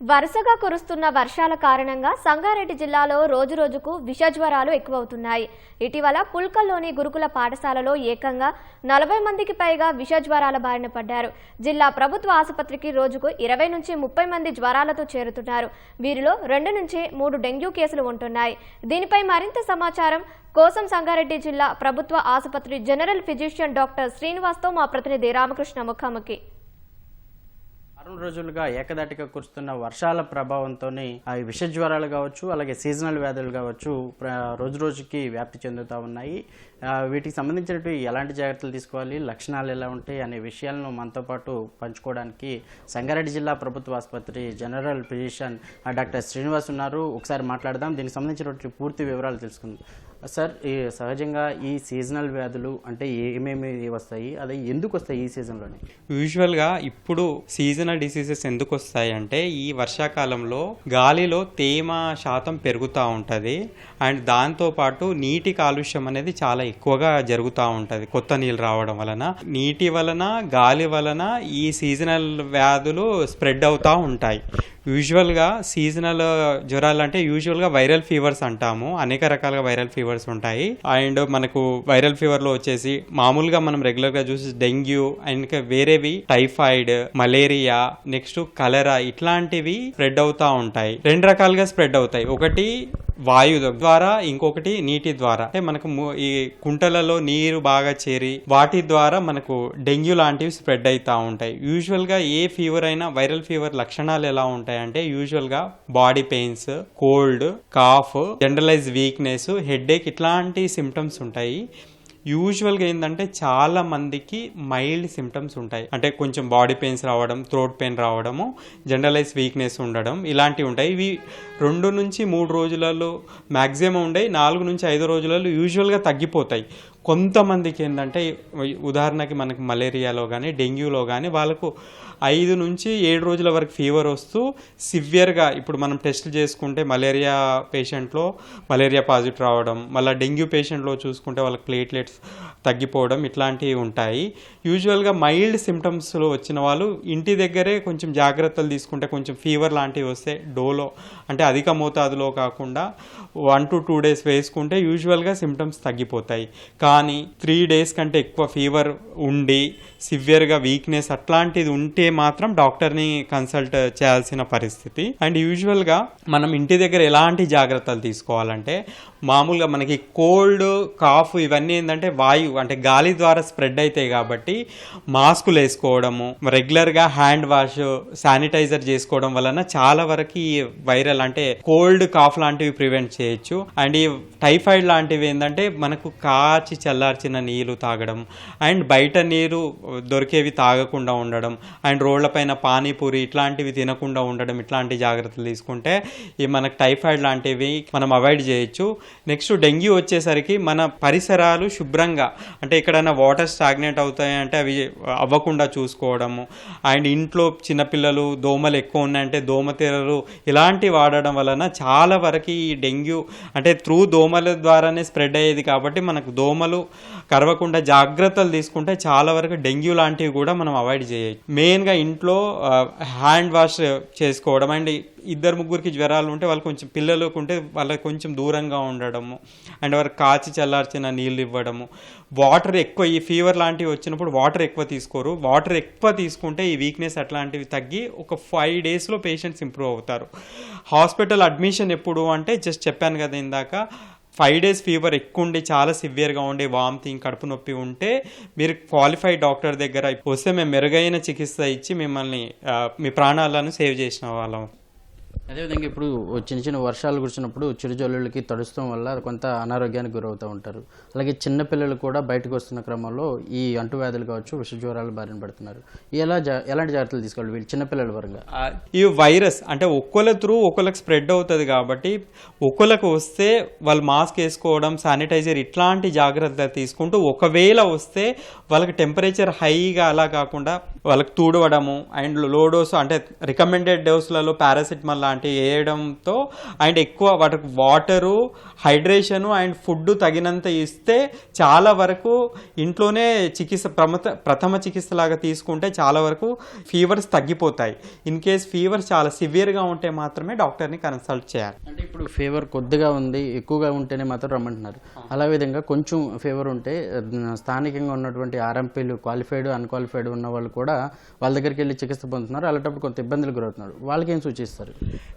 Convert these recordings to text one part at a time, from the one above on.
వరుసగా కురుస్తున్న వర్షాల కారణంగా సంగారెడ్డి జిల్లాలో రోజురోజుకు విషజ్వరాలు ఎక్కువవుతున్నాయి. ఇటీవల పుల్కల్లోని గురుకుల పాఠశాలలో ఏకంగా నలభై మందికి పైగా విషజ్వరాల బారిన పడ్డారు. జిల్లా ప్రభుత్వ ఆసుపత్రికి రోజుకు ఇరవై నుంచి ముప్పై మంది జ్వరాలతో చేరుతున్నారు. వీరిలో రెండు నుంచి మూడు డెంగ్యూ కేసులు ఉంటున్నాయి. దీనిపై మరింత సమాచారం కోసం సంగారెడ్డి జిల్లా ప్రభుత్వ ఆసుపత్రి జనరల్ ఫిజిషియన్ డాక్టర్ శ్రీనివాస్తో మా ప్రతినిధి రామకృష్ణ ముఖాముఖి. వారం రోజులుగా ఏకదాటిగా కురుస్తున్న వర్షాల ప్రభావంతోనే అవి విష జ్వరాలు కావచ్చు అలాగే సీజనల్ వ్యాధులు కావచ్చు రోజు రోజుకి వ్యాప్తి చెందుతూ ఉన్నాయి. వీటికి సంబంధించినటువంటి ఎలాంటి జాగ్రత్తలు తీసుకోవాలి లక్షణాలు ఎలా ఉంటాయి అనే విషయాలను మనతో పాటు పంచుకోవడానికి సంగారెడ్డి జిల్లా ప్రభుత్వ ఆసుపత్రి జనరల్ ఫిజిషియన్ డాక్టర్ శ్రీనివాస్ ఉన్నారు. ఒకసారి మాట్లాడదాం. దీనికి సంబంధించినటువంటి పూర్తి వివరాలు తెలుసుకుందాం. సార్ ఈ సహజంగా ఈ సీజనల్ వ్యాధులు అంటే ఏమేమి వస్తాయి? అదే ఎందుకు వస్తాయి ఈ సీజన్లోనే యూజువల్గా ఇప్పుడు సీజనల్ డిసీజెస్ ఎందుకు వస్తాయి అంటే ఈ వర్షాకాలంలో గాలిలో తేమ శాతం పెరుగుతూ ఉంటుంది. అండ్ దాంతోపాటు నీటి కాలుష్యం అనేది చాలా ఎక్కువగా జరుగుతూ ఉంటుంది కొత్త నీళ్ళు రావడం వలన. నీటి వలన గాలి వలన ఈ సీజనల్ వ్యాధులు స్ప్రెడ్ అవుతూ ఉంటాయి. యూజువల్గా సీజనల్ జ్వరాలు అంటే యూజువల్గా వైరల్ ఫీవర్స్ అంటాము. అనేక రకాలుగా వైరల్ ఫీవర్స్ ఉంటాయి. అండ్ మనకు వైరల్ ఫీవర్లో వచ్చేసి మామూలుగా మనం రెగ్యులర్గా చూసి డెంగ్యూ అండ్ వేరేవి టైఫాయిడ్ మలేరియా నెక్స్ట్ కలరా ఇట్లాంటివి స్ప్రెడ్ అవుతూ ఉంటాయి. రెండు రకాలుగా స్ప్రెడ్ అవుతాయి. ఒకటి వాయు ద్వారా ఇంకొకటి నీటి ద్వారా. అంటే మనకు ఈ కుంటలలో నీరు బాగా చేరి వాటి ద్వారా మనకు డెంగ్యూ లాంటివి స్ప్రెడ్ అవుతా ఉంటాయి. యూజువల్గా ఏ ఫీవర్ అయినా వైరల్ ఫీవర్ లక్షణాలు ఎలా ఉంటాయంటే యూజువల్గా body pains cold cough generalize weakness headache ఇట్లాంటి సిమ్టమ్స్ ఉంటాయి. యూజువల్గా ఏంటంటే చాలా మందికి మైల్డ్ సిమ్టమ్స్ ఉంటాయి. అంటే కొంచెం బాడీ పెయిన్స్ రావడం థ్రోట్ పెయిన్ రావడము జనరలైజ్ వీక్నెస్ ఉండడం ఇలాంటివి ఉంటాయి. ఇవి రెండు నుంచి మూడు రోజులలో మ్యాక్సిమం ఉండే నాలుగు నుంచి ఐదు రోజులలో యూజువల్గా తగ్గిపోతాయి. కొంతమందికి ఏంటంటే ఉదాహరణకి మనకి మలేరియాలో కానీ డెంగ్యూలో కానీ వాళ్ళకు ఐదు నుంచి ఏడు రోజుల వరకు ఫీవర్ వస్తూ సివియర్గా ఇప్పుడు మనం టెస్ట్ చేసుకుంటే మలేరియా పేషెంట్లో మలేరియా పాజిటివ్ రావడం మళ్ళీ డెంగ్యూ పేషెంట్లో చూసుకుంటే వాళ్ళకి ప్లేట్లెట్స్ తగ్గిపోవడం ఇట్లాంటివి ఉంటాయి. యూజువల్గా మైల్డ్ సిమ్టమ్స్లో వచ్చిన వాళ్ళు ఇంటి దగ్గరే కొంచెం జాగ్రత్తలు తీసుకుంటే కొంచెం ఫీవర్ లాంటివి వస్తే డోలో అంటే అధిక మోతాదులో కాకుండా వన్ టు టూ డేస్ వేసుకుంటే యూజువల్గా సిమ్టమ్స్ తగ్గిపోతాయి. కానీ త్రీ డేస్ కంటే ఎక్కువ ఫీవర్ ఉండి సివియర్గా వీక్నెస్ అట్లాంటిది ఉంటే మాత్రం డాక్టర్ని కన్సల్ట్ చేయాల్సిన పరిస్థితి. అండ్ యూజువల్గా మనం ఇంటి దగ్గర ఎలాంటి జాగ్రత్తలు తీసుకోవాలంటే మామూలుగా మనకి కోల్డ్ కాఫ్ ఇవన్నీ ఏంటంటే వాయువు అంటే గాలి ద్వారా స్ప్రెడ్ అవుతాయి కాబట్టి మాస్కులు వేసుకోవడము రెగ్యులర్గా హ్యాండ్ వాష్ శానిటైజర్ చేసుకోవడం వలన చాలా వరకు ఈ వైరల్ అంటే కోల్డ్ కాఫ్ లాంటివి ప్రివెంట్ చేయొచ్చు. అండ్ ఈ టైఫాయిడ్ లాంటివి ఏంటంటే మనకు కాచి చల్లార్చిన నీళ్ళు తాగడం. అండ్ బయట నీరు దొరికేవి తాగకుండా ఉండడం. అండ్ రోడ్లపైన పానీపూరి ఇట్లాంటివి తినకుండా ఉండడం ఇట్లాంటి జాగ్రత్తలు తీసుకుంటే ఈ మనకు టైఫాయిడ్ లాంటివి మనం అవాయిడ్ చేయొచ్చు. నెక్స్ట్ డెంగ్యూ వచ్చేసరికి మన పరిసరాలు శుభ్రంగా అంటే ఎక్కడైనా వాటర్ స్టాగ్నేట్ అవుతాయి అంటే అవి అవ్వకుండా చూసుకోవడము. అండ్ ఇంట్లో చిన్నపిల్లలు దోమలు ఎక్కువ ఉన్నాయంటే దోమతీరలు ఇలాంటివి వాడడం వలన చాలా వరకు ఈ డెంగ్యూ అంటే త్రూ దోమల ద్వారానే స్ప్రెడ్ అయ్యేది కాబట్టి మనకు దోమలు కరవకుండా జాగ్రత్తలు తీసుకుంటే చాలా వరకు డెంగ్యూ లాంటివి కూడా మనం అవాయిడ్ చేయొచ్చు. మెయిన్గా ఇంట్లో హ్యాండ్ వాష్ చేసుకోవడం అండ్ ఇద్దరు ముగ్గురికి జ్వరాలు ఉంటే వాళ్ళు కొంచెం పిల్లలకు ఉంటే వాళ్ళకి కొంచెం దూరంగా ఉండడము అండ్ వారికి కాచి చల్లార్చిన నీళ్ళు ఇవ్వడము. వాటర్ ఎక్కువ ఈ ఫీవర్ లాంటివి వచ్చినప్పుడు వాటర్ ఎక్కువ తీసుకోరు. వాటర్ ఎక్కువ తీసుకుంటే ఈ వీక్నెస్ అట్లాంటివి తగ్గి ఒక ఫైవ్ డేస్లో పేషెంట్స్ ఇంప్రూవ్ అవుతారు. హాస్పిటల్ అడ్మిషన్ ఎప్పుడు అంటే జస్ట్ చెప్పాను కదా ఇందాక ఫైవ్ డేస్ ఫీవర్ ఎక్కువ ఉండి చాలా సివియర్గా ఉండి వామితింగ్ కడుపు నొప్పి ఉంటే మీరు క్వాలిఫైడ్ డాక్టర్ దగ్గర వస్తే మేము మెరుగైన చికిత్స ఇచ్చి మిమ్మల్ని మీ ప్రాణాలను సేవ్ చేసిన వాళ్ళం. అదేవిధంగా ఇప్పుడు చిన్న చిన్న వర్షాలు కురిసినప్పుడు చిరుజల్లులకి తడుస్తాం వల్ల కొంత అనారోగ్యానికి గురవుతూ ఉంటారు. అలాగే చిన్న పిల్లలు కూడా బయటకు వస్తున్న క్రమంలో ఈ అంటువ్యాధులు కావచ్చు విషజ్వరాలు బారిన పడుతున్నారు. ఎలా జా ఎలాంటి జాగ్రత్తలు తీసుకోవాలి వీళ్ళు చిన్నపిల్లల పరంగా ఈ వైరస్ అంటే ఒక్కల త్రూ ఒకళ్ళకి స్ప్రెడ్ అవుతుంది కాబట్టి ఒకళ్ళకు వస్తే వాళ్ళు మాస్క్ వేసుకోవడం శానిటైజర్ ఇట్లాంటి జాగ్రత్తలు తీసుకుంటూ ఒకవేళ వస్తే వాళ్ళకి టెంపరేచర్ హైగా అలా కాకుండా వాళ్ళకి తూడవడము అండ్లో డోస్ అంటే రికమెండెడ్ డోస్లలో పారాసిటమాల్ లాంటి లాంటివి వేయడంతో అండ్ ఎక్కువ వాటికి వాటరు హైడ్రేషను అండ్ ఫుడ్ తగినంత ఇస్తే చాలా వరకు ఇంట్లోనే చికిత్స ప్రమత ప్రథమ చికిత్స లాగా తీసుకుంటే చాలా వరకు ఫీవర్స్ తగ్గిపోతాయి. ఇన్ కేస్ ఫీవర్ చాలా సివియర్గా ఉంటే మాత్రమే డాక్టర్ని కన్సల్ట్ చేయాలి. అంటే ఇప్పుడు ఫీవర్ కొద్దిగా ఉంది ఎక్కువగా ఉంటేనే మాత్రం రమ్మంటున్నారు. అలా విధంగా కొంచెం ఫీవర్ ఉంటే స్థానికంగా ఉన్నటువంటి ఆర్ఎంపీలు క్వాలిఫైడ్ అన్క్వాలిఫైడ్ ఉన్న వాళ్ళు కూడా వాళ్ళ దగ్గరికి వెళ్ళి చికిత్స పొందుతున్నారు అలాంటప్పుడు కొంత ఇబ్బందులు గురవుతున్నారు. వాళ్ళకి ఏం సూచిస్తారు?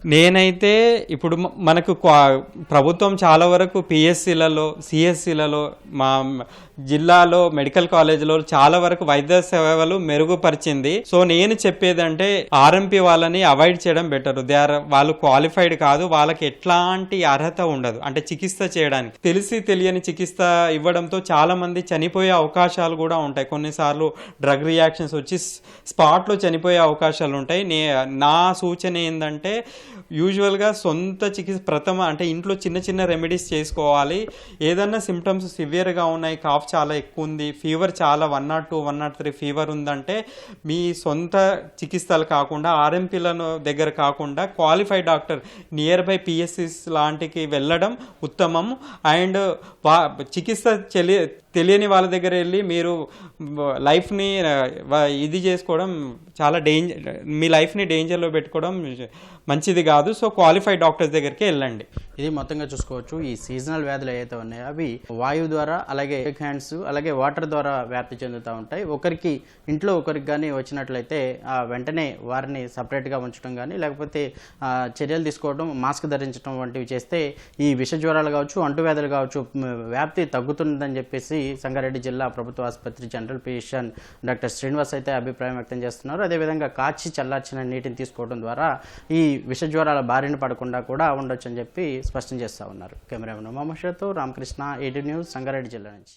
నేనైతే ఇప్పుడు మనకు క్వా- ప్రభుత్వం చాలా వరకు పిఎస్సీలలో సిఎస్సీలలో మా జిల్లాలో మెడికల్ కాలేజీలో చాలా వరకు వైద్య సేవలు మెరుగుపరిచింది. సో నేను చెప్పేదంటే ఆర్ఎంపీ వాళ్ళని అవాయిడ్ చేయడం బెటర్. దే ఆర్ వాళ్ళు క్వాలిఫైడ్ కాదు వాళ్ళకి ఎట్లాంటి అర్హత ఉండదు. అంటే చికిత్స చేయడానికి. తెలిసి తెలియని చికిత్స ఇవ్వడంతో చాలా మంది చనిపోయే అవకాశాలు కూడా ఉంటాయి. కొన్నిసార్లు డ్రగ్ రియాక్షన్స్ వచ్చి స్పాట్లో చనిపోయే అవకాశాలు ఉంటాయి. నే నా సూచన ఏంటంటే యూజువల్గా సొంత చికిత్స ప్రథమ అంటే ఇంట్లో చిన్న చిన్న రెమెడీస్ చేసుకోవాలి. ఏదన్నా సిమ్టమ్స్ సివియర్గా ఉన్నాయి కాఫ్ చాలా ఎక్కువ ఉంది ఫీవర్ చాలా one naught two one naught three fever ఉందంటే మీ సొంత చికిత్సలు కాకుండా ఆర్ఎంపీలను దగ్గర కాకుండా క్వాలిఫైడ్ డాక్టర్ నియర్ బై పిఎస్సిస్ లాంటికి వెళ్ళడం ఉత్తమం. అండ్ వా చికిత్స చెలి తెలియని వాళ్ళ దగ్గర వెళ్ళి మీరు లైఫ్ని ఇది చేసుకోవడం చాలా డేంజర్ మీ లైఫ్ని డేంజర్లో పెట్టుకోవడం మంచిది కాదు. సో క్వాలిఫైడ్ డాక్టర్స్ దగ్గరికి వెళ్ళండి. ఇది మొత్తంగా చూసుకోవచ్చు. ఈ సీజనల్ వ్యాధులు ఏవైతే ఉన్నాయో అవి వాయువు ద్వారా అలాగే హ్యాండ్స్ అలాగే వాటర్ ద్వారా వ్యాప్తి చెందుతూ ఉంటాయి. ఒకరికి ఇంట్లో ఒకరికి కానీ వచ్చినట్లయితే ఆ వెంటనే వారిని సపరేట్గా ఉంచడం కానీ లేకపోతే చర్యలు తీసుకోవడం మాస్క్ ధరించడం వంటివి చేస్తే ఈ విష జ్వరాలు కావచ్చు అంటువ్యాధులు కావచ్చు వ్యాప్తి తగ్గుతుందని చెప్పేసి సంగారెడ్డి జిల్లా ప్రభుత్వ ఆసుపత్రి జనరల్ ఫిజిషియన్ డాక్టర్ శ్రీనివాస్ అయితే అభిప్రాయం వ్యక్తం చేస్తున్నారు. అదేవిధంగా కాచి చల్లార్చిన నీటిని తీసుకోవడం ద్వారా ఈ విష జ్వరాల బారిన పడకుండా కూడా ఉండొచ్చని చెప్పి స్పష్టం చేస్తూ ఉన్నారు. కెమెరామెన్ ఉమామహర్షతో రామకృష్ణ ఏటీ న్యూస్ సంగారెడ్డి జిల్లా నుంచి.